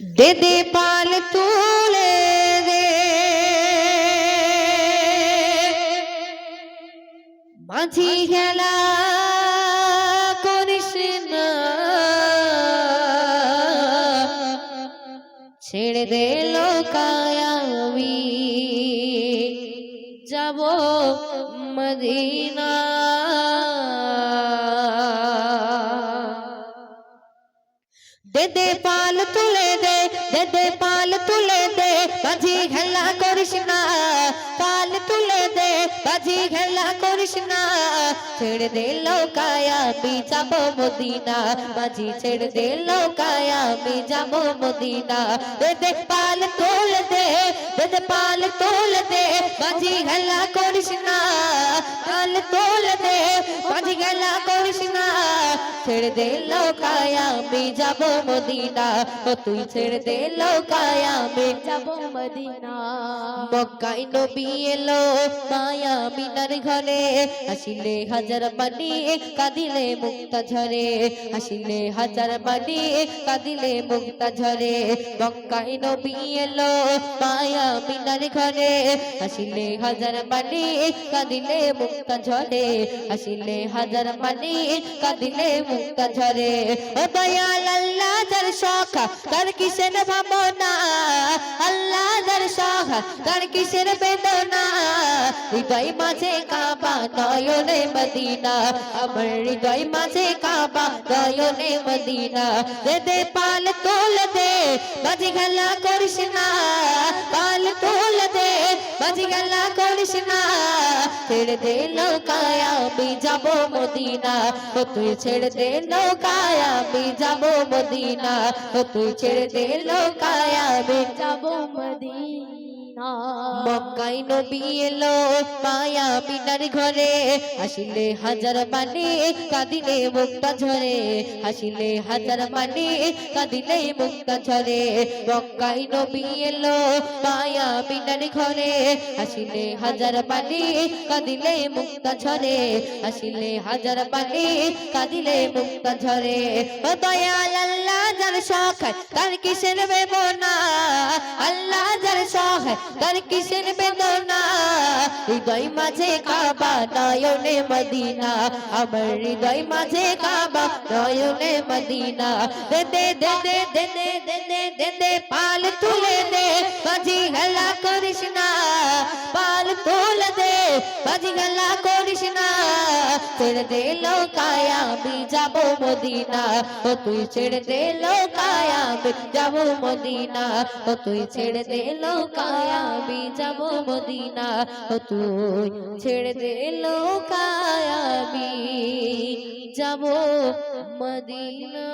দে দে পাল তুলে দে। মাঝি খেলা করিস না। ছেড়ে দে লোকায়ামি যাব মদিনা। দে দে পাল তুলে দে দে দে পাল তুলে দে, বাজি খেলা করিস না। পাল তুলে দে, বাজি খেলা করিস না। ছেড়ে দে লোকায়া আমি যাব মদিনা। বাজি ছেড়ে দে লোকায়া আমি যাব মদিনা। দে দে পাল তুলে দে দে পাল তুলে দে, বাজি খেলা করিস না। পাল তুলে দে, বাজি খেলা করিস না। ছেড়ে দে লোকায়া, আমি যাব মদিনা। ও তুই ছেড়ে দে লোকায়া, আমি যাব মদিনা। মক্কাই নবী এলো মায়া মিনার ঘরে। আসিলে হাজার মানি কাঁদিলে মুক্তা ঝরে। আসিলে হাজার মানি কাঁদিলে মুক্তা ঝরে। মক্কাই নবী এলো মায়া মিনার ঘরে। আসিলে হাজার মানি কাঁদিলে মুক্তা ঝরে। আসিলে হাজার মানি কাঁদিলে মুক্তা মুক্তা ঝরে। ও দয়াল আল্লাহ দর শখ তার কিসেন ভাবনা? আল্লাহ দর তার কিসের বেদনা হৃদয় মাঝে কাবা নয়নে মদিনা আমার হৃদয় মাঝে কাবা নয়নে মদিনা দে দে পাল তোল দে বাজি খেলা করিস না পাল তোল দে বাজি খেলা করিস না ছেড়ে দে নৌকায় আমি যাব মদিনা ও তুই ছেড়ে দে নৌকায় আমি যাব মদিনা ও তুই ছেড়ে দে নৌকায় আমি যাব মদিনা মক্কাই নবী এলো, মায়া বিনার ঘরে। হাসিলে হাজার মানে কাঁদিলে মুক্তা ঝরে। হাসিলে হাজার মানে কাঁদিলে মুক্তা ঝরে। মক্কাই নবী এলো, মায়া বিনার ঘরে। হাসিলে হাজার মানে কাঁদিলে মুক্তা ঝরে। হাসিলে হাজার মানে কাঁদিলে মুক্তা ঝরে। দয়াল যার শখ, তার কিসের বেবনা আল্লাহ যার শখ তার কিসের বেদনা? হৃদয় মাঝে কাবা, নয়নে মদিনা। আমার হৃদয় মাঝে কাবা, নয়নে মদিনা। দে দে দে দে দে দে দে দে দে দে পাল তুলে দে, বাজি হেলা করিস না। পাল তুলে দে, বাজি হেলা করিস না। ছেড়ে দে লোকায় আমি যাব মদিনা। ও তুই ছেড়ে দে লোকায় আমি যাব মদিনা। ও তুই ছেড়ে দে লোকায় আমি যাব মদিনা। ও তুই ছেড়ে দে লোকায় আমি যাব মদিনা।